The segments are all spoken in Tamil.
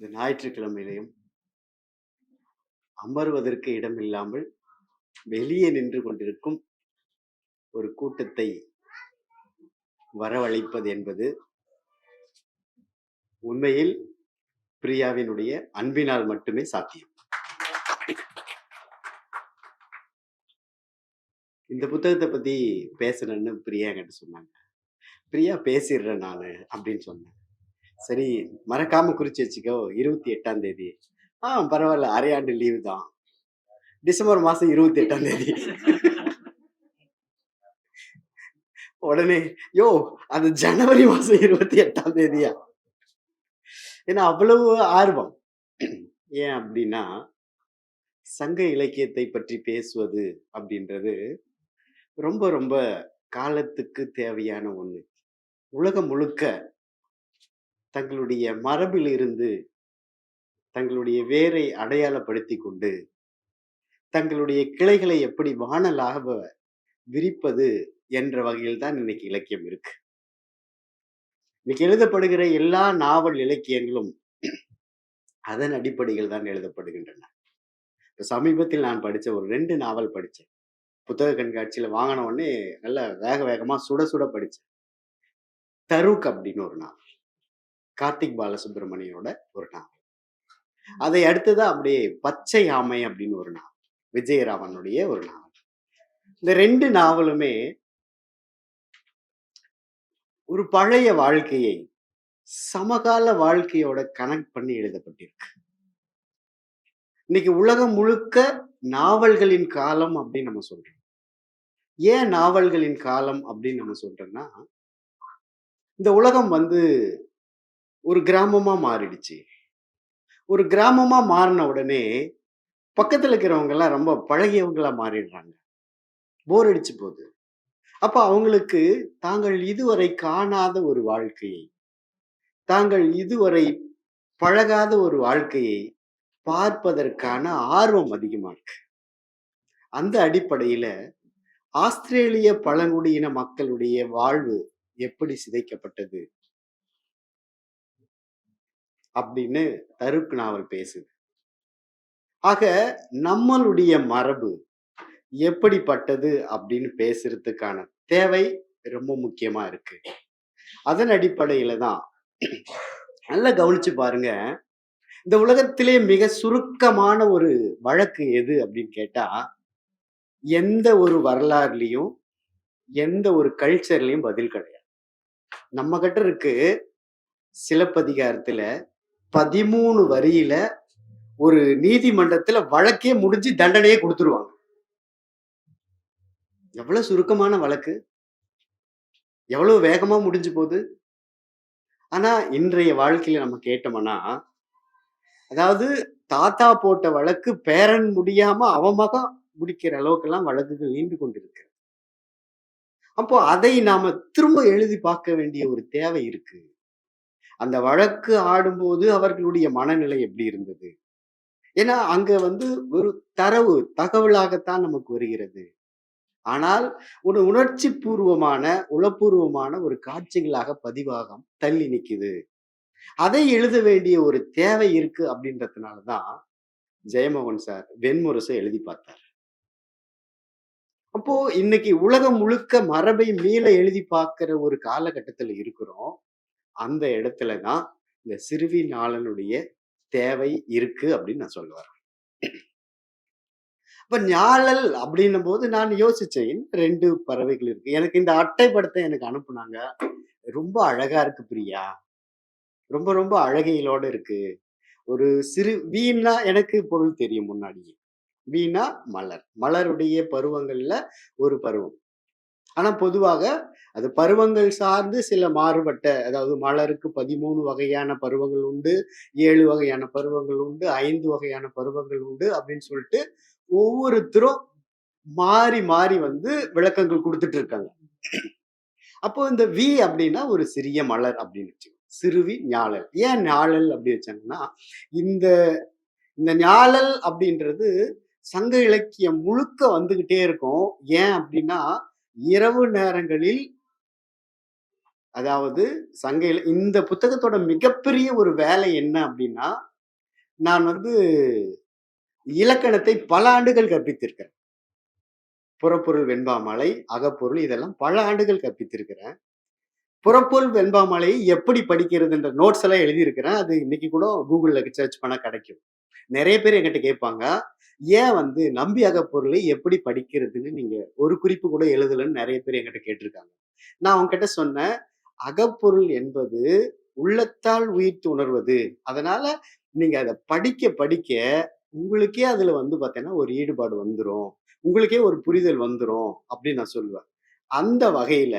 இந்த ஞாயிற்றுக்கிழமையிலையும் அமர்வதற்கு இடமில்லாமல் வெளியே நின்று கொண்டிருக்கும் ஒரு கூட்டத்தை வரவழைப்பது என்பது உண்மையில் பிரியாவினுடைய அன்பினால் மட்டுமே சாத்தியம். இந்த புத்தகத்தை பத்தி பேசணும்னு பிரியா என்கிட்ட சொன்னாங்க. பிரியா பேசிடுறேன் நான் அப்படின்னு சொன்னேன். சரி மறக்காம குறிச்சு வச்சுக்கோ. இருபத்தி எட்டாம் தேதி. ஆ பரவாயில்ல. அரையாண்டு லீவு தான். டிசம்பர் மாசம் இருபத்தி எட்டாம் தேதி. உடனே யோ அது ஜனவரி மாசம் இருபத்தி எட்டாம் தேதியா? ஏன்னா அவ்வளவு ஆர்வம். ஏன் அப்படின்னா சங்க இலக்கியத்தை பற்றி பேசுவது அப்படின்றது ரொம்ப ரொம்ப காலத்துக்கு தேவையான ஒண்ணு. உலகம் முழுக்க தங்களுடைய மரபில் இருந்து தங்களுடைய வேரை அடையாளப்படுத்தி கொண்டு தங்களுடைய கிளைகளை எப்படி வானலாக விரிப்பது என்ற வகையில் தான் இன்னைக்கு இலக்கியம் இருக்கு. இன்னைக்கு எழுதப்படுகிற எல்லா நாவல் இலக்கியங்களும் அதன் அடிப்படையில் தான் எழுதப்படுகின்றன. சமீபத்தில் நான் படிச்ச ஒரு ரெண்டு நாவல் படிச்சேன். புத்தக கண்காட்சியில வாங்கின உடனே நல்ல வேக வேகமா சுட சுட படிச்சேன். தருக் அப்படின்னு ஒரு நாவல். கார்த்திக் பாலசுப்ரமணியனோட ஒரு நாவல் அதை அடுத்ததான் அப்படியே பச்சை ஆமை அப்படின்னு ஒரு நாவல் விஜயராமனுடைய ஒரு நாவல் இந்த ரெண்டு நாவலுமே ஒரு பழைய வாழ்க்கையை சமகால வாழ்க்கையோட கனெக்ட் பண்ணி எழுதப்பட்டிருக்கு. இன்னைக்கு உலகம் முழுக்க நாவல்களின் காலம் அப்படின்னு நம்ம சொல்றோம். ஏன் நாவல்களின் காலம் அப்படின்னு நம்ம சொல்றோம்னா இந்த உலகம் வந்து ஒரு கிராமமா மாறிடுச்சு. ஒரு கிராமமா மாறின உடனே பக்கத்துல இருக்கிறவங்க எல்லாம் ரொம்ப பழகியவங்களா மாறிடுறாங்க. போர் அடிச்சு போகுது. அப்ப அவங்களுக்கு தாங்கள் இதுவரை காணாத ஒரு வாழ்க்கையை தாங்கள் இதுவரை பழகாத ஒரு வாழ்க்கையை பார்ப்பதற்கான ஆர்வம் அதிகமா இருக்கு. அந்த அடிப்படையில ஆஸ்திரேலிய பழங்குடியின மக்களுடைய வாழ்வு எப்படி சிதைக்கப்பட்டது? அப்படின்னு தருக்கு நாவல் பேசுது. ஆக நம்மளுடைய மரபு எப்படிப்பட்டது அப்படின்னு பேசுறதுக்கான தேவை ரொம்ப முக்கியமா இருக்கு. அதன் அடிப்படையில தான் நல்லா கவனிச்சு பாருங்க. இந்த உலகத்திலே மிக சுருக்கமான ஒரு வழக்கு எது அப்படின்னு கேட்டா எந்த ஒரு வரலாறுலையும் எந்த ஒரு கல்ச்சர்லையும் பதில் கிடையாது. நம்ம கிட்ட இருக்கு சிலப்பதிகாரத்துல பதிமூணு வரியில ஒரு நீதிமன்றத்துல வழக்கே முடிஞ்சு தண்டனையே கொடுத்துருவாங்க. எவ்வளவு சுருக்கமான வழக்கு? எவ்வளவு வேகமா முடிஞ்சு போகுது? ஆனா இன்றைய வாழ்க்கையில நம்ம கேட்டோம்னா அதாவது தாத்தா போட்ட வழக்கு பேரன் முடியாம அவமாக முடிக்கிற முடிக்கிற அளவுக்கெல்லாம் வழக்குகள் நீண்டு கொண்டிருக்கு. அப்போ அதை நாம திரும்ப எழுதி பார்க்க வேண்டிய ஒரு தேவை இருக்கு. அந்த வழக்கு ஆடும்போது அவர்களுடைய மனநிலை எப்படி இருந்தது? ஏன்னா அங்க வந்து ஒரு தரவு தகவலாகத்தான் நமக்கு வருகிறது. ஆனால் ஒரு உணர்ச்சி பூர்வமான உளப்பூர்வமான ஒரு காட்சிகளாக பதிவாகம் தள்ளி நிக்குது. அதை எழுத வேண்டிய ஒரு தேவை இருக்கு அப்படின்றதுனாலதான் ஜெயமோகன் சார் வெண்முரசை எழுதி பார்த்தார். அப்போ இன்னைக்கு உலகம் முழுக்க மரபை மீள எழுதி பார்க்கிற ஒரு காலகட்டத்துல இருக்கிறோம். அந்த இடத்துல தான் இந்த சிறுவி நாளனுடைய தேவை இருக்கு அப்படின்னு நான் சொல்லுவேன் அப்ப ஞாழல் அப்படின்னும் போது நான் யோசிச்சேன் ரெண்டு பறவைகள் இருக்கு. எனக்கு இந்த அட்டை படத்தை எனக்கு அனுப்புனாங்க. ரொம்ப அழகா இருக்கு பிரியா. ரொம்ப ரொம்ப அழகையிலோட இருக்கு. ஒரு சிறு வீணா எனக்கு பொருள் தெரியும் முன்னாடியே. வீணா மலர். மலருடைய பருவங்கள்ல ஒரு பருவம். ஆனால் பொதுவாக அது பருவங்கள் சார்ந்து சில மாறுபட்ட அதாவது மலருக்கு பதிமூணு வகையான பருவங்கள் உண்டு ஏழு வகையான பருவங்கள் உண்டு ஐந்து வகையான பருவங்கள் உண்டு அப்படின்னு சொல்லிட்டு ஒவ்வொருத்தரும் மாறி மாறி வந்து விளக்கங்கள் கொடுத்துட்டு இருக்காங்க. அப்போ இந்த வி அப்படின்னா ஒரு சிறிய மலர் அப்படின்னு வச்சு சிறுவி ஞாழல். ஏன் ஞாழல் அப்படி வச்சாங்கன்னா இந்த இந்த ஞாழல் அப்படின்றது சங்க இலக்கியம் முழுக்க வந்துகிட்டே இருக்கும். ஏன் அப்படின்னா இரவு நேரங்களில் அதாவது சங்க இந்த புத்தகத்தோட மிகப்பெரிய ஒரு வேலை என்ன அப்படின்னா, நான் வந்து இலக்கணத்தை பல ஆண்டுகள் கற்பித்திருக்கிறேன். புறப்பொருள் வெண்பாமலை அகப்பொருள் இதெல்லாம் பல ஆண்டுகள் கற்பித்திருக்கிறேன். புறப்பொருள் வெண்பாமலையை எப்படி படிக்கிறதுன்ற நோட்ஸ் எல்லாம் எழுதியிருக்கிறேன். அது இன்னைக்கு கூட கூகுளில் சர்ச் பண்ணால் கிடைக்கும். நிறைய பேர் என்கிட்ட கேட்பாங்க. ஏன் வந்து நம்பி அகப்பொருளை எப்படி படிக்கிறதுன்னு நீங்க ஒரு குறிப்பு கூட எழுதலன்னு நிறைய பேர் என்கிட்ட கேட்டிருக்காங்க. நான் அவங்ககிட்ட சொன்னேன், அகப்பொருள் என்பது உள்ளத்தால் உயிர்த்து உணர்வது. அதனால நீங்க அதை படிக்க படிக்க உங்களுக்கே அதுல வந்து பார்த்தீங்கன்னா, ஒரு ஈடுபாடு வந்துடும் உங்களுக்கே ஒரு புரிதல் வந்துடும் அப்படின்னு நான் சொல்லுவேன். அந்த வகையில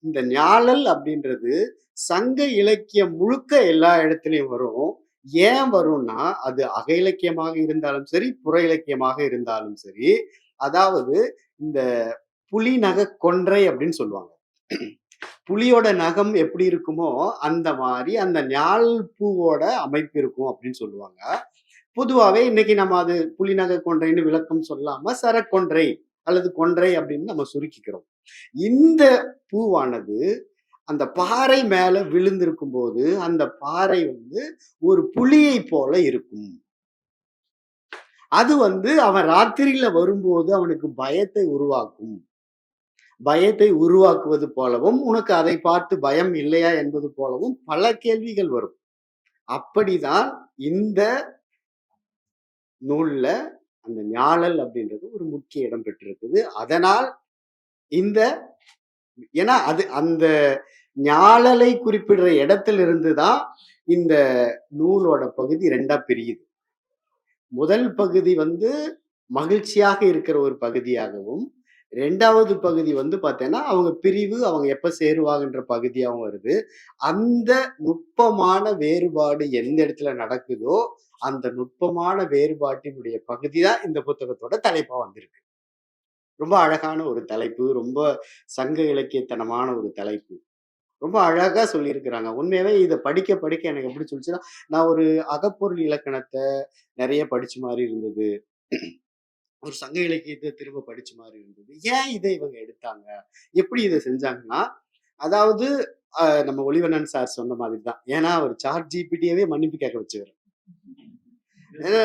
இந்த ஞாழல் அப்படின்றது சங்க இலக்கியம் முழுக்க எல்லா இடத்துலையும் வரும். ஏன் வரும்னா, அது அக இலக்கியமாக இருந்தாலும் சரி, புற இலக்கியமாக இருந்தாலும் சரி, அதாவது இந்த புலி நகக் கொன்றை அப்படின்னு சொல்லுவாங்க. புலியோட நகம் எப்படி இருக்குமோ, அந்த மாதிரி அந்த ஞால் பூவோட அமைப்பு இருக்கும் அப்படின்னு சொல்லுவாங்க. பொதுவாகவே இன்னைக்கு நம்ம அது புலி நகக் கொன்றைன்னு விளக்கம் சொல்லாம, சரக்கொன்றை அல்லது கொன்றை அப்படின்னு நம்ம சுருக்கிக்கிறோம். இந்த பூவானது அந்த பாறை மேல விழுந்திருக்கும்போது, அந்த பாறை வந்து ஒரு புலியைப் போல இருக்கும். அது வந்து அவன் ராத்திரியில வரும்போது அவனுக்கு பயத்தை உருவாக்கும். பயத்தை உருவாக்குவது போலவும், உனக்கு அதை பார்த்து பயம் இல்லையா என்பது போலவும் பல கேள்விகள் வரும். அப்படிதான் இந்த நூல்ல அந்த ஞாழல் அப்படின்றது ஒரு முக்கிய இடம் பெற்றிருக்குது. அதனால் இந்த ஏன்னா அது அந்த ஞாழலை குறிப்பிடுற இடத்துல இருந்து தான் இந்த நூலோட பகுதி ரெண்டா பிரியுது. முதல் பகுதி வந்து மகிழ்ச்சியாக இருக்கிற ஒரு பகுதியாகவும், ரெண்டாவது பகுதி வந்து பார்த்தீங்கன்னா, அவங்க பிரிவு, அவங்க எப்போ சேருவாங்கன்ற பகுதியாகவும் வருது. அந்த நுட்பமான வேறுபாடு எந்த இடத்துல நடக்குதோ, அந்த நுட்பமான வேறுபாட்டினுடைய பகுதி தான் இந்த புத்தகத்தோட தலைப்பாக வந்திருக்கு. ரொம்ப அழகான ஒரு தலைப்பு. ரொம்ப சங்க இலக்கியத்தனமான ஒரு தலைப்பு. ரொம்ப அழகா சொல்லியிருக்கிறாங்க. உண்மையாவே இதை படிக்க படிக்க எனக்கு எப்படி சொல்லிச்சுன்னா நான் ஒரு அகப்பொருள் இலக்கணத்தை நிறைய படிச்ச மாதிரி இருந்தது. ஒரு சங்க இலக்கியத்தை திரும்ப படிச்ச மாதிரி இருந்தது. ஏன் இதை இவங்க எடுத்தாங்க? எப்படி இதை செஞ்சாங்கன்னா, அதாவது நம்ம ஒளிவண்ணன் சார் சொன்ன மாதிரி தான். ஏன்னா, அவர் சார் ஜிபிடியவே மன்னிப்பு கேட்க வச்சவரு. ஏன்னா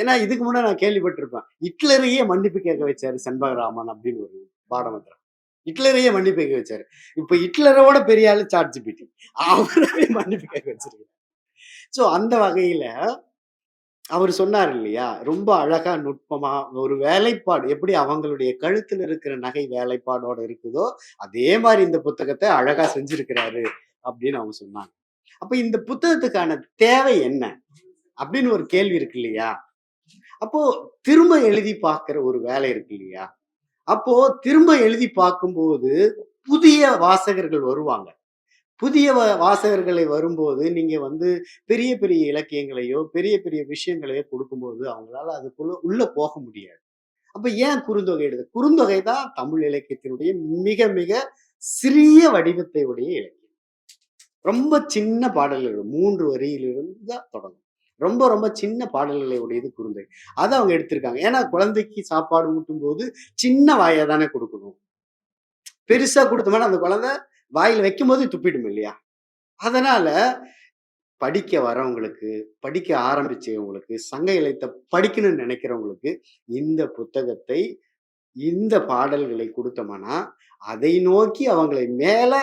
ஏன்னா இதுக்கு முன்னாடி நான் கேள்விப்பட்டிருப்பேன். ஹிட்லரையே மன்னிப்பு கேட்க வச்சாரு செண்பகராமன் அப்படின்னு ஒரு பாடமந்திரம். ஹிட்லரையே மன்னிப்பு கேட்க வச்சாரு. இப்ப ஹிட்லரோட பெரிய ஆளு சாட் ஜிபிடி. அவரவே மன்னிப்பு கேட்க வச்சிருக்காரு. சோ அந்த வகையில அவர் சொன்னார் இல்லையா? ரொம்ப அழகா நுட்பமா ஒரு வேலைப்பாடு எப்படி அவங்களுடைய கழுத்துல இருக்கிற நகை வேலைப்பாடோட இருக்குதோ, அதே மாதிரி இந்த புத்தகத்தை அழகா செஞ்சிருக்கிறாரு அப்படின்னு அவங்க சொன்னாங்க. அப்ப இந்த புத்தகத்துக்கான தேவை என்ன? அப்படின்னு ஒரு கேள்வி இருக்கு இல்லையா? அப்போ திரும்ப எழுதி பார்க்கிற ஒரு வேலை இருக்கு இல்லையா? அப்போ திரும்ப எழுதி பார்க்கும்போது புதிய வாசகர்கள் வருவாங்க. புதிய வ வாசகர்களை வரும்போது, நீங்க வந்து பெரிய பெரிய இலக்கியங்களையோ, பெரிய பெரிய விஷயங்களையோ கொடுக்கும்போது அவங்களால அதுக்குள்ள உள்ள போக முடியாது. அப்ப ஏன் குறுந்தொகை எழுத குறுந்தொகை தான் தமிழ் இலக்கியத்தினுடைய மிக மிக சிறிய வடிவத்தை உடைய இலக்கியம். ரொம்ப சின்ன பாடல்கள் மூன்று வரியிலிருந்து தான் தொடங்கும். ரொம்ப ரொம்ப சின்ன பாடல்களை உடையது குறுந்தை அதை அவங்க எடுத்திருக்காங்க. ஏன்னா குழந்தைக்கு சாப்பாடு ஊட்டும் போது சின்ன வாயை தானே கொடுக்கணும் பெருசா கொடுத்தோம்னா அந்த குழந்தை வாயில வைக்கும்போது துப்பிடும் இல்லையா? அதனால படிக்க வரவங்களுக்கு, படிக்க ஆரம்பிச்சவங்களுக்கு, சங்க இலத்தை படிக்கணும்னு நினைக்கிறவங்களுக்கு இந்த புத்தகத்தை, இந்த பாடல்களை கொடுத்தோம்னா அதை நோக்கி அவங்களை மேலே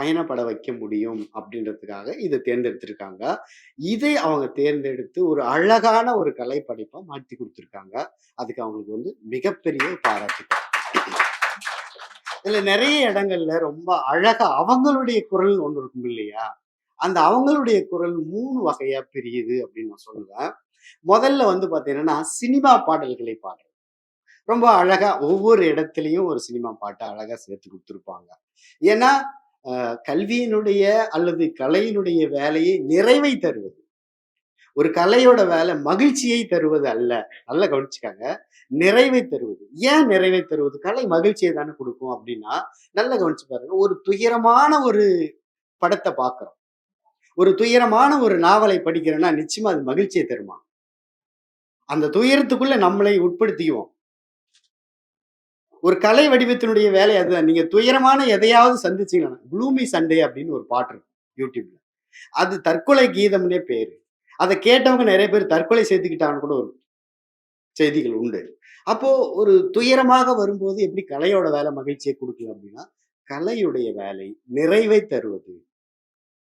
பயணப்பட வைக்க முடியும் அப்படின்றதுக்காக இதை தேர்ந்தெடுத்திருக்காங்க. இதை அவங்க தேர்ந்தெடுத்து ஒரு அழகான ஒரு கலை படைப்பா மாற்றி கொடுத்துருக்காங்க அதுக்கு அவங்களுக்கு வந்து மிகப்பெரிய பாராட்டுக்கள். இதுல நிறைய இடங்கள்ல ரொம்ப அழகா அவங்களுடைய குரல் ஒன்று இருக்கும் இல்லையா? அந்த அவங்களுடைய குரல் மூணு வகையா பிரியுது அப்படின்னு நான் சொல்லுவேன். முதல்ல வந்து பார்த்தீங்கன்னா, சினிமா பாடல்களை பாடுறது. ரொம்ப அழகா ஒவ்வொரு இடத்துலையும் ஒரு சினிமா பாட்டை அழகா சேர்த்து கொடுத்துருப்பாங்க ஏன்னா, கல்வியினுடைய அல்லது கலையினுடைய வேலையை நிறைவை தருவது. ஒரு கலையோட வேலை மகிழ்ச்சியை தருவது அல்ல. நல்லா கவனிச்சுக்காங்க நிறைவை தருவது. ஏன் நிறைவை தருவது? கலை மகிழ்ச்சியை தானே கொடுக்கும் அப்படின்னா, நல்லா கவனிச்சு பாருங்க. ஒரு துயரமான ஒரு படத்தை பார்க்கிறோம். ஒரு துயரமான ஒரு நாவலை படிக்கிறோம்னா, நிச்சயமா அது மகிழ்ச்சியை தருமா? அந்த துயரத்துக்குள்ள நம்மளை உட்படுத்திக்குவோம். ஒரு கலை வடிவத்தினுடைய வேலை அதுதான். நீங்க துயரமான எதையாவது சந்திச்சீங்கன்னா, ப்ளூமி சண்டே" அப்படின்னு ஒரு பாட்டு இருக்கும் யூடியூப்ல அது தற்கொலை கீதம்னே பேரு. அதை கேட்டவங்க நிறைய பேர் தற்கொலை செய்துக்கிட்டான்னு கூட ஒரு செய்திகள் உண்டு. அப்போ ஒரு துயரமாக வரும்போது எப்படி கலையோட வேலை மகிழ்ச்சியை குடுக்குது அப்படின்னா, கலையுடைய வேலை நிறைவை தருவது.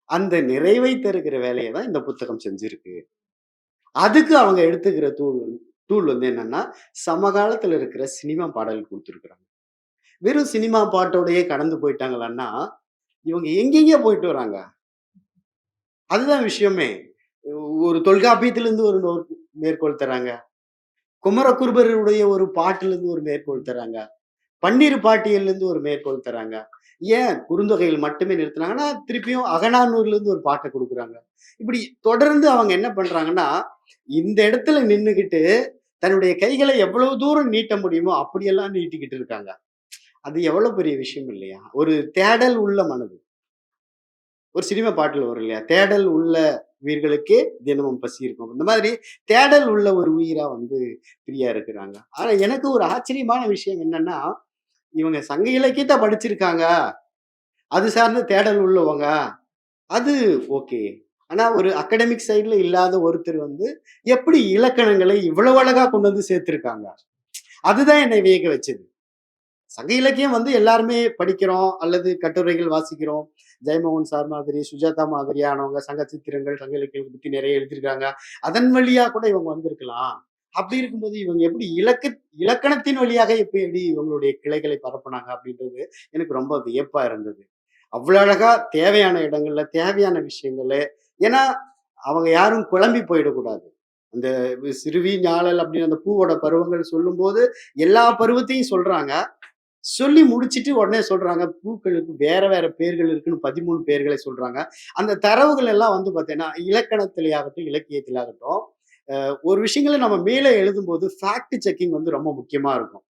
அந்த நிறைவை தருகிற வேலையை தான் இந்த புத்தகம் செஞ்சிருக்கு. அதுக்கு அவங்க எடுத்துக்கிற தூள் டூல் வந்து என்னன்னா, சமகாலத்துல இருக்கிற சினிமா பாடல் கொடுத்துருக்குறாங்க வெறும் சினிமா பாட்டோடையே கடந்து போயிட்டாங்களான்னா, இவங்க எங்கெங்கே போயிட்டு வராங்க. அதுதான் விஷயமே. ஒரு தொல்காப்பியத்திலிருந்து ஒரு நோ மேற்கோள் தராங்க குமரகுருபருடைய ஒரு பாட்டுலருந்து ஒரு மேற்கோள் தர்றாங்க. பாட்டியல்ல பாட்டியல்லேருந்து ஒரு மேற்கோள் தராங்க ஏன் குறுந்தொகையில் மட்டுமே நிறுத்தினாங்கன்னா திருப்பியும் அகநானூறுலேருந்து ஒரு பாட்டை கொடுக்குறாங்க இப்படி தொடர்ந்து அவங்க என்ன பண்றாங்கன்னா, இந்த இடத்துல நின்றுக்கிட்டு தன்னுடைய கைகளை எவ்வளவு தூரம் நீட்ட முடியுமோ அப்படியெல்லாம் நீட்டிக்கிட்டு இருக்காங்க. அது எவ்வளவு பெரிய விஷயம் இல்லையா? ஒரு தேடல் உள்ள மனது. ஒரு சினிமா பாட்டில் வரும் இல்லையா? "தேடல் உள்ள உயிர்களுக்கே தினமும் பசி இருக்கும்." இந்த மாதிரி தேடல் உள்ள ஒரு உயிரா வந்து பிரியா இருக்கிறாங்க. ஆனா எனக்கு ஒரு ஆச்சரியமான விஷயம் என்னன்னா, இவங்க சங்க இலக்கியத்தை படிச்சிருக்காங்க. அது சார்ந்த தேடல் உள்ளவங்க. அது ஓகே. ஆனா ஒரு அகாடமிக் சைடுல இல்லாத ஒருத்தர் வந்து, எப்படி இலக்கணங்களை இவ்வளவு அழகா கொண்டு வந்து சேர்த்திருக்காங்க. அதுதான் என்னை வியக்க வச்சது. சங்க இலக்கியம் வந்து எல்லாருமே படிக்கிறோம், அல்லது கட்டுரைகள் வாசிக்கிறோம். ஜெயமோகன் சார் மாதிரி, சுஜாதா மாதிரியானவங்க சங்க சித்திரங்கள், சங்க இலக்கியம் பற்றி நிறைய எழுதியிருக்காங்க. அதன் வழியா கூட இவங்க வந்திருக்கலாம். அப்படி இருக்கும்போது இவங்க எப்படி இலக்க இலக்கணத்தின் வழியாக எப்படி இவங்களுடைய கிளைகளை பரப்புனாங்க அப்படின்றது எனக்கு ரொம்ப வியப்பா இருந்தது. அவ்வளோ அழகா தேவையான இடங்கள்ல, தேவையான விஷயங்களை ஏன்னா, அவங்க யாரும் குழம்பி போயிடக்கூடாது. அந்த "சிறுவி ஞாழல்" அப்படின்னு அந்த பூவோட பருவங்கள் சொல்லும்போது, எல்லா பருவத்தையும் சொல்றாங்க. சொல்லி முடிச்சுட்டு உடனே சொல்றாங்க, பூக்களுக்கு வேற வேற பேர்கள் இருக்குன்னு 13 பேர்களை சொல்றாங்க. அந்த தரவுகள் எல்லாம் வந்து பார்த்தீங்கன்னா, இலக்கணத்திலேயாகட்டும், இலக்கியத்திலாகட்டும், ஒரு விஷயங்களை நம்ம மேலே எழுதும்போது ஃபேக்ட் செக்கிங் வந்து ரொம்ப முக்கியமா இருக்கும்.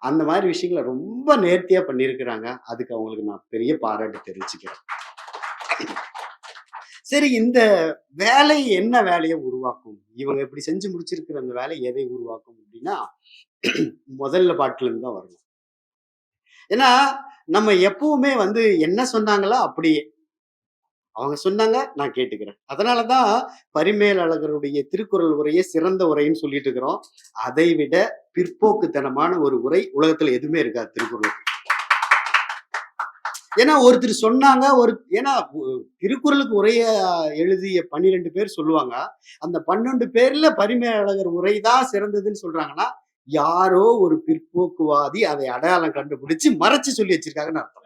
அந்த மாதிரி விஷயங்கள ரொம்ப நேர்த்தியா பண்ணியிருக்கிறாங்க. அதுக்கு அவங்களுக்கு நான் பெரிய பாராட்டு தெரிவிச்சுக்கிறேன். சரி இந்த வேலை என்ன வேலையை உருவாக்கும்? இவங்க இப்படி செஞ்சு முடிச்சிருக்கிற அந்த வேலை எதை உருவாக்கும் அப்படின்னா, முதல்ல பாட்டுலருந்து தான் வரணும். ஏன்னா, நம்ம எப்பவுமே வந்து என்ன சொன்னாங்களோ அப்படியே. அவங்க சொன்னாங்க, நான் கேட்டுக்கிறேன். அதனாலதான் பரிமேலழகருடைய திருக்குறள் உரையே சிறந்த உரைன்னு சொல்லிட்டு இருக்கிறோம். அதை விட பிற்போக்குத்தனமான ஒரு உரை உலகத்துல எதுவுமே இருக்காது திருக்குறள் ஏன்னா ஒருத்தர் சொன்னாங்க, ஒரு ஏன்னா திருக்குறளுக்கு உரைய எழுதிய 12 பேர் சொல்லுவாங்க. அந்த 12 பேர்ல பரிமேலழகர் உரை தான் சிறந்ததுன்னு சொல்றாங்கன்னா, யாரோ ஒரு பிற்போக்குவாதி அதை அடையாளம் கண்டுபிடிச்சு மறைச்சு சொல்லி வச்சிருக்காங்கன்னு அர்த்தம்.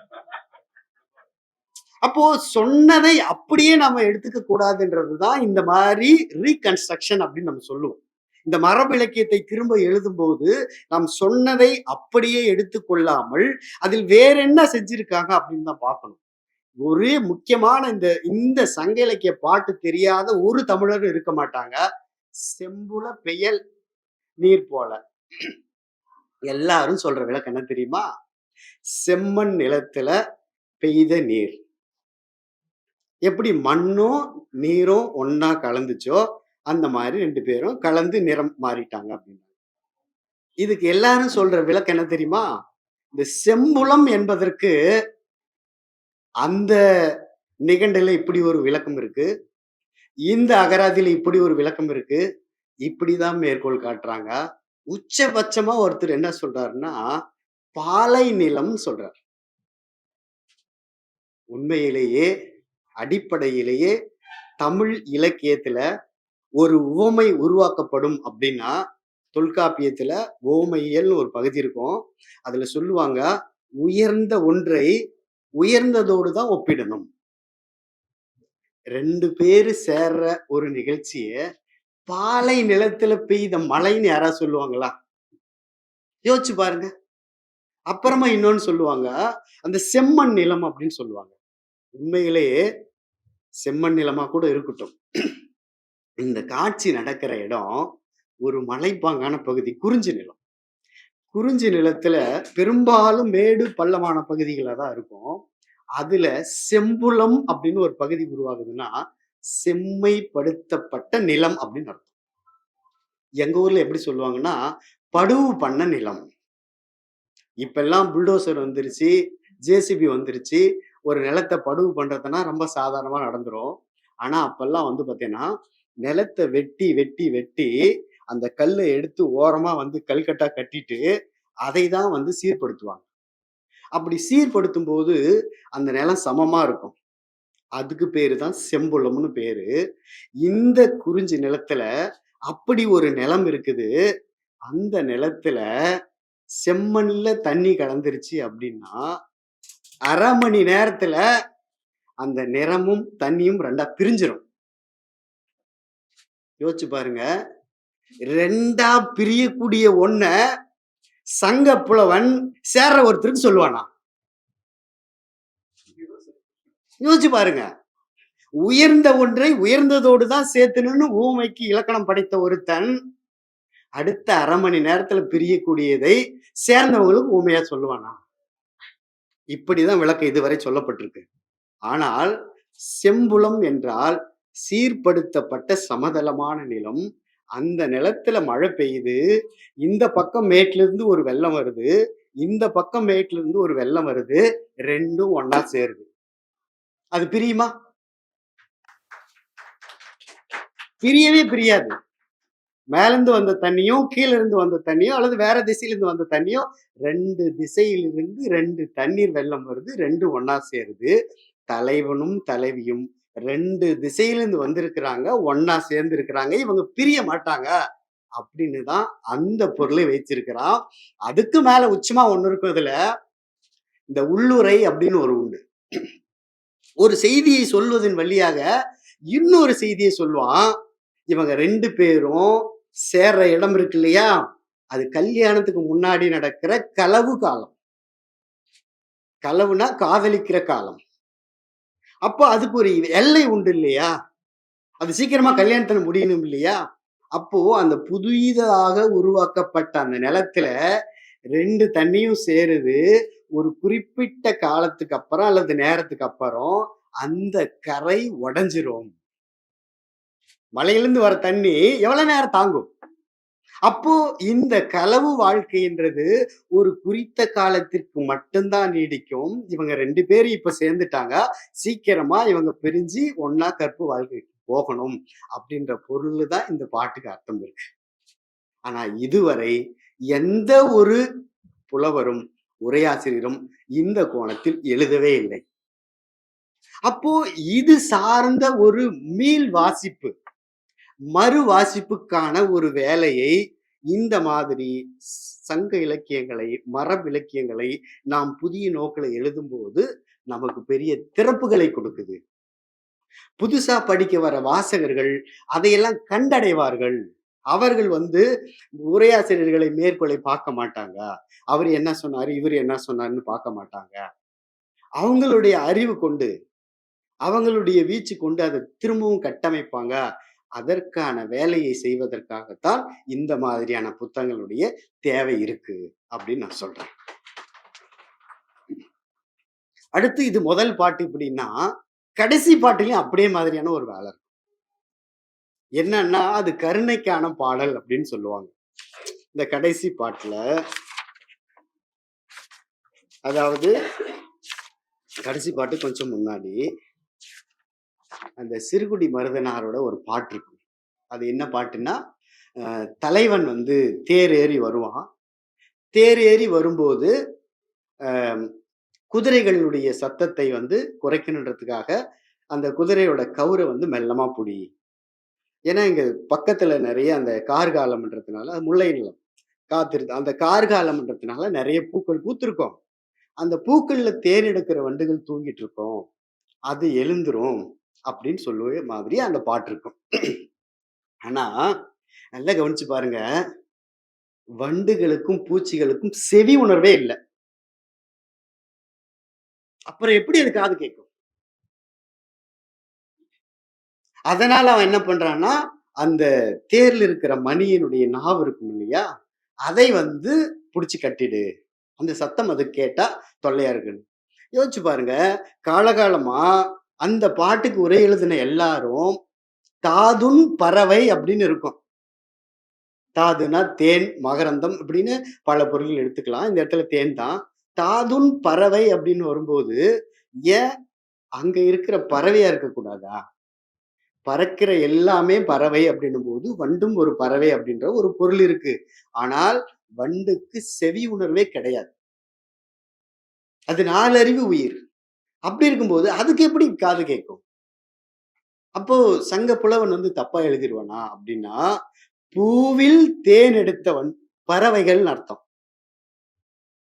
அப்போ சொன்னதை அப்படியே நம்ம எடுத்துக்க கூடாதுன்றது தான் இந்த மாதிரி ரீகன்ஸ்ட்ரக்ஷன் அப்படின்னு நம்ம சொல்லுவோம். இந்த மரபு இலக்கியத்தை திரும்ப எழுதும்போது, நாம் சொன்னதை அப்படியே எடுத்துக்கொள்ளாமல், அதில் வேற என்ன செஞ்சிருக்காங்க அப்படின்னு தான் பார்க்கணும். ஒரே முக்கியமான இந்த இந்த சங்க இலக்கிய பாட்டு தெரியாத ஒரு தமிழரும் இருக்க மாட்டாங்க. "செம்புல பெயல் நீர் போல." எல்லாரும் சொல்ற விளக்கம் என்ன தெரியுமா? செம்மண் நிலத்துல பெய்த நீர். எப்படி மண்ணும், நீரும் ஒன்னா கலந்துச்சோ, அந்த மாதிரி ரெண்டு பேரும் கலந்து நிறம் மாறிட்டாங்க அப்படின்னு இதுக்கு எல்லாரும் சொல்ற விளக்கம் என்ன தெரியுமா? இந்த செம்புலம் என்பதற்கு அந்த நிகண்டில இப்படி ஒரு விளக்கம் இருக்கு. இந்த அகராதியில இப்படி ஒரு விளக்கம் இருக்கு. இப்படிதான் மேற்கோள் காட்டுறாங்க. உச்சபட்சமா ஒருத்தர் என்ன சொல்றாருன்னா, பாலை நிலம் சொல்றார். உண்மையிலேயே, அடிப்படையிலேயே தமிழ் இலக்கியத்துல ஒரு உவமை உருவாக்கப்படும் அப்படின்னா, தொல்காப்பியத்துல ஓமையல்னு ஒரு பகுதி இருக்கும். அதுல சொல்லுவாங்க, உயர்ந்த ஒன்றை உயர்ந்ததோடு தான் ஒப்பிடணும். ரெண்டு பேரு சேர்ற ஒரு நிகழ்ச்சிய, பாலை நிலத்துல பெய்த மழைன்னு யாராவது சொல்லுவாங்களா? யோசிச்சு பாருங்க. அப்புறமா இன்னொன்னு சொல்லுவாங்க. அந்த செம்மண் நிலம் அப்படின்னு சொல்லுவாங்க. உண்மையிலேயே செம்மண் நிலமா கூட இருக்கட்டும். இந்த காட்சி நடக்கிற இடம் ஒரு மலைப்பாங்கான பகுதி. குறிஞ்சி நிலம். குறிஞ்சி நிலத்துல பெரும்பாலும் மேடு, பள்ளமான பகுதிகளா தான் இருக்கும். அதுல செம்புளம் அப்படின்னு ஒரு பகுதி உருவாகுதுன்னா, செம்மைப்படுத்தப்பட்ட நிலம் அப்படின்னு அர்த்தம். எங்க ஊர்ல எப்படி சொல்லுவாங்கன்னா, படுவு பண்ண நிலம். இப்பெல்லாம் புல்டோசர் வந்துருச்சு ஜேசிபி வந்துருச்சு ஒரு நிலத்தை படுவு பண்றதுன்னா ரொம்ப சாதாரணமா நடந்துரும் ஆனா அப்பெல்லாம் வந்து பாத்தீங்கன்னா நிலத்தை வெட்டி வெட்டி வெட்டி அந்த கல்லை எடுத்து ஓரமா வந்து கல்கட்டா கட்டிட்டு அதை தான் வந்து சீர்படுத்துவாங்க. அப்படி சீர்படுத்தும் போது அந்த நிலம் சமமா இருக்கும். அதுக்கு பேரு தான் செம்புளம்னு பேரு. இந்த குறிஞ்சி நிலத்துல அப்படி ஒரு நிலம் இருக்குது. அந்த நிலத்துல செம்மண்ல தண்ணி கலந்துருச்சு அப்படின்னா அரை மணி நேரத்துல அந்த நிறமும் தண்ணியும் ரெண்டா பிரிஞ்சிடும் யோசிச்சு பாருங்க. ரெண்டா பிரியக்கூடிய ஒண்ண சங்க புலவன் சேர்ற ஒருத்தருக்கு சொல்லுவானா? யோசிச்சு பாருங்க. உயர்ந்த ஒன்றை உயர்ந்ததோடு தான் சேர்த்துணும்னு ஊமைக்கு இலக்கணம் படைத்த ஒருத்தன் அடுத்த அரை மணி நேரத்துல பிரியக்கூடியதை சேர்ந்தவங்களுக்கு ஊமையா சொல்லுவானா? இப்படிதான் விளக்கம் இதுவரை சொல்லப்பட்டிருக்கு. ஆனால் செம்புலம் என்றால் சீர்படுத்தப்பட்ட சமதளமான நிலம். அந்த நிலத்துல மழை பெய்யுது. இந்த பக்கம் மேட்ல இருந்து ஒரு வெள்ளம் வருது. இந்த பக்கம் மேட்ல இருந்து ஒரு வெள்ளம் வருது. ரெண்டும் ஒன்னா சேருது. அது பிரியுமா? பிரியவே பிரியாது. மேலேருந்து வந்த தண்ணியும் கீழ இருந்து வந்த தண்ணியும் அல்லது வேற திசையிலிருந்து வந்த தண்ணியும் ரெண்டு திசையிலிருந்து ரெண்டு தண்ணீர் வெள்ளம் வருது. ரெண்டு ஒன்னா சேருது. தலைவனும் தலைவியும் ரெண்டு திசையிலிருந்து வந்திருக்கிறாங்க ஒன்னா சேர்ந்து இருக்கிறாங்க இவங்க பிரிய மாட்டாங்க அப்படின்னு தான் அந்த பொருளை வைச்சிருக்கிறான் அதுக்கு மேல உச்சமா ஒண்ணு இருக்கிறதுல இந்த உள்ளுரை அப்படின்னு ஒரு உண்டு. ஒரு செய்தியை சொல்வதன் வழியாக இன்னொரு செய்தியை சொல்லுவான். இவங்க ரெண்டு பேரும் சேர்ற இடம் இருக்கு இல்லையா? அது கல்யாணத்துக்கு முன்னாடி நடக்கிற களவு காலம். களவுனா காதலிக்கிற காலம். அப்போ அதுக்கு ஒரு எல்லை உண்டு இல்லையா? அது சீக்கிரமா கல்யாணத்துல முடியணும் இல்லையா? அப்போ அந்த புதிதாக உருவாக்கப்பட்ட அந்த நிலத்துல ரெண்டு தண்ணியும் சேருது. ஒரு குறிப்பிட்ட காலத்துக்கு அப்புறம் அல்லது நேரத்துக்கு அப்புறம் அந்த கரை உடஞ்சிரும். மலையிலிருந்து வர தண்ணி எவ்வளவு நேரம் தாங்கும்? அப்போ இந்த களவு வாழ்க்கைன்றது ஒரு குறித்த காலத்திற்கு மட்டும்தான் நீடிக்கும். இவங்க ரெண்டு பேரும் இப்ப சேர்ந்துட்டாங்க. சீக்கிரமா இவங்க பிரிஞ்சு ஒன்னா கற்பு வாழ்க்கைக்கு போகணும் அப்படின்ற பொருள் தான் இந்த பாட்டுக்கு அர்த்தம் இருக்கு. ஆனா இதுவரை எந்த ஒரு புலவரும் உரையாசிரியரும் இந்த கோணத்தில் எழுதவே இல்லை. அப்போ இது சார்ந்த ஒரு மீள் வாசிப்பு மறு வாசிப்புக்கான ஒரு வேலையை இந்த மாதிரி சங்க இலக்கியங்களை மரபு இலக்கியங்களை நாம் புதிய நோக்கில் எழுதும்போது நமக்கு பெரிய திறப்புகளை கொடுக்குது. புதுசா படிக்க வர வாசகர்கள் அதையெல்லாம் கண்டடைவார்கள். அவர்கள் வந்து உரையாசிரியர்களை மேற்கொள்ளை பார்க்க மாட்டாங்க. அவர் என்ன சொன்னாரு இவர் என்ன சொன்னாருன்னு பார்க்க மாட்டாங்க. அவங்களுடைய அறிவு கொண்டு அவங்களுடைய வீச்சு கொண்டு அதை திரும்பவும் கட்டமைப்பாங்க. அதற்கான வேலையை செய்வதற்காகத்தான் இந்த மாதிரியான புத்தகங்களுடைய தேவை இருக்கு அப்படின்னு நான் சொல்றேன். அடுத்து இது முதல் பாட்டு இப்படின்னா கடைசி பாட்டுலயும் அப்படியே மாதிரியான ஒரு வேலை இருக்கும். என்னன்னா அது கருணைக்கான பாடல் அப்படின்னு சொல்லுவாங்க. இந்த கடைசி பாட்டுல அதாவது கடைசி பாட்டு கொஞ்சம் முன்னாடி அந்த சிறுகுடி மருதனாரோட ஒரு பாட்டு இருக்கும் அது என்ன பாட்டுன்னா தலைவன் வந்து தேர் ஏறி வருவான். தேர் ஏறி வரும்போது குதிரைகளுடைய சத்தத்தை வந்து குறைக்கணுன்றதுக்காக அந்த குதிரையோட கவுரை வந்து மெல்லமா புடி. ஏன்னா இங்க பக்கத்துல நிறைய அந்த கார்காலம்ன்றதுனால முல்லை நிலம். காத்திருது அந்த கார்காலம்ன்றதுனால நிறைய பூக்கள் பூத்திருக்கும். அந்த பூக்கள்ல தேர் எடுக்கிற வண்டுகள் தூங்கிட்டு இருக்கோம். அது எழுந்துரும். அப்படின்னு சொல்லுவே மாதிரி அந்த பாட்டு இருக்கும். ஆனா நல்லா கவனிச்சு பாருங்க. வண்டுகளுக்கும் பூச்சிகளுக்கும் செவி உணர்வே இல்லை. அப்புறம் எப்படி அது காது கேட்கும் அதனால அவன் என்ன பண்றான்னா அந்த தேர்ல இருக்கிற மணியினுடைய நாவு இருக்கும் இல்லையா அதை வந்து புடிச்சு கட்டிடு. அந்த சத்தம் அது கேட்டா தொல்லையா இருக்குன்னு. யோசிச்சு பாருங்க. காலகாலமா அந்த பாட்டுக்கு உரை எழுதின எல்லாரும் தாதுன் பறவை அப்படின்னு இருக்கும் தாதுனா தேன், மகரந்தம் அப்படின்னு பல பொருள்கள் எடுத்துக்கலாம். இந்த இடத்துல தேன் தான். தாதுன் பறவை அப்படின்னு வரும்போது, ஏன் அங்க இருக்கிற பறவையா இருக்கக்கூடாதா? பறக்கிற எல்லாமே பறவை அப்படின்னும் போது வண்டும் ஒரு பறவை அப்படின்ற ஒரு பொருள் இருக்கு. ஆனால் வண்டுக்கு செவி உணர்வே கிடையாது. அது நாலறிவு உயிர். அப்படி இருக்கும்போது, அதுக்கு எப்படி காது கேட்கும்? அப்போ சங்க புலவன் வந்து தப்பா எழுதிருவானா? அப்படின்னா, பூவில் தேன் எடுத்தவன் பறவைகள்னு அர்த்தம்.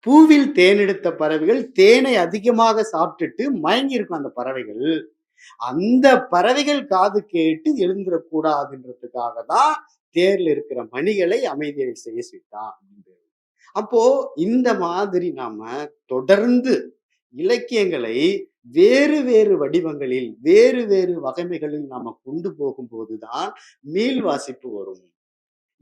பூவில் தேன் எடுத்த பறவைகள் தேனை அதிகமாக சாப்பிட்டுட்டு மயங்கி இருக்கும் அந்த பறவைகள். அந்த பறவைகள் காது கேட்டு எழுந்துடக்கூடாதுன்றதுக்காக தான் தேர்ல இருக்கிற மணிகளை அமைதியை செய்ய செய்தான். அப்படின்றாரு. அப்போ இந்த மாதிரி நாம தொடர்ந்து இலக்கியங்களை வேறு வேறு வடிவங்களில், வேறு வேறு வகைமைகளில் நாம கொண்டு போகும்போதுதான் மீள் வாசிப்பு வரும்.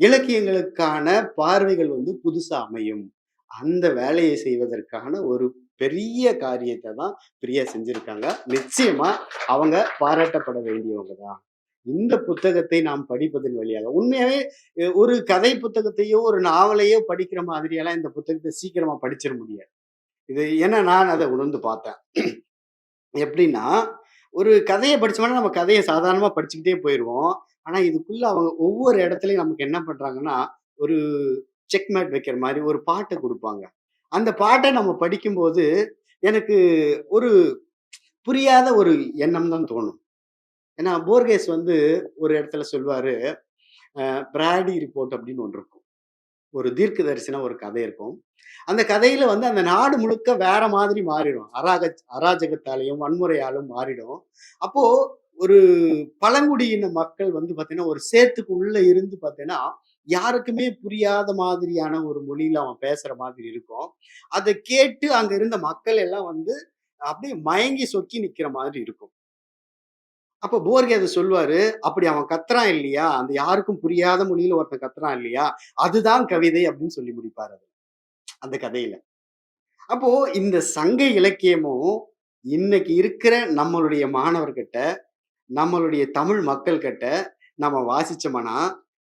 இலக்கியங்களுக்கான பார்வைகள் வந்து புதுசா அமையும். அந்த வேலையை செய்வதற்கான ஒரு பெரிய காரியத்தை தான் பிரியா செஞ்சிருக்காங்க. நிச்சயமா அவங்க பாராட்டப்பட வேண்டியவங்க தான். இந்த புத்தகத்தை நாம் படிப்பதன் வழியாக உண்மையாவே ஒரு கதை புத்தகத்தையோ, ஒரு நாவலையோ படிக்கிற மாதிரியெல்லாம் இந்த புத்தகத்தை சீக்கிரமா படிச்சிட முடியாது. இது ஏன்னா நான் அதை உணர்ந்து பார்த்தேன். எப்படின்னா, ஒரு கதையை படிச்சோம்னா நம்ம கதையை சாதாரணமா படிச்சுக்கிட்டே போயிடுவோம் ஆனா இதுக்குள்ள அவங்க ஒவ்வொரு இடத்துலயும் நமக்கு என்ன பண்றாங்கன்னா, ஒரு செக் மேட் வைக்கிற மாதிரி ஒரு பாட்டை கொடுப்பாங்க அந்த பாட்டை நம்ம படிக்கும்போது, எனக்கு ஒரு புரியாத ஒரு எண்ணம் தான் தோணும். ஏன்னா போர்கேஸ் வந்து ஒரு இடத்துல சொல்வாரு, பிராடி ரிப்போர்ட் அப்படின்னு ஒன்று இருக்கும். ஒரு தீர்க்க தரிசனம் ஒரு கதை இருக்கும். அந்த கதையில வந்து அந்த நாடு முழுக்க வேற மாதிரி மாறிடும். அராக அராஜகத்தாலையும் வன்முறையாலும் மாறிடும். அப்போ ஒரு பழங்குடியின மக்கள் வந்து பார்த்தீங்கன்னா, ஒரு சேத்துக்கு உள்ள இருந்து பார்த்தீங்கன்னா, யாருக்குமே புரியாத மாதிரியான ஒரு மொழியில அவன் பேசுற மாதிரி இருக்கும். அத கேட்டு அங்க இருந்த மக்கள் எல்லாம் வந்து அப்படியே மயங்கி சொக்கி நிக்கிற மாதிரி இருக்கும். அப்ப போர்கே அதை சொல்வாரு, "அப்படி அவன் கத்துறான் இல்லையா? அந்த யாருக்கும் புரியாத மொழியில ஒருத்தன் கத்துறான் இல்லையா? அதுதான் கவிதை" அப்படின்னு சொல்லி முடிப்பாரு அந்த கதையில. அப்போ இந்த சங்க இலக்கியமும், இன்னைக்கு இருக்கிற நம்மளுடைய மாணவர்கிட்ட, நம்மளுடைய தமிழ் மக்கள்கிட்ட நம்ம வாசிச்சோம்னா,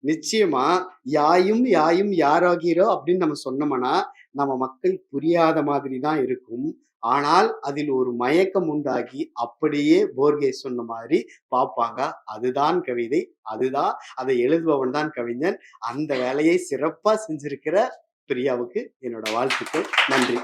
நிச்சயமா "யாயும் யாயும் யாராகிறோ" அப்படின்னு நம்ம சொன்னோம்னா, நம்ம மக்கள் புரியாத மாதிரி தான் இருக்கும். ஆனால் அதில் ஒரு மயக்கம் உண்டாகி, அப்படியே போர்கே சொன்ன மாதிரி பார்ப்பாங்க. அதுதான் கவிதை. அதுதான் அதை எழுதுபவன் தான் கவிஞன். அந்த வேலையை சிறப்பா செஞ்சிருக்கிற பிரியாவுக்கு என்னோட வாழ்த்துக்கள். நன்றி.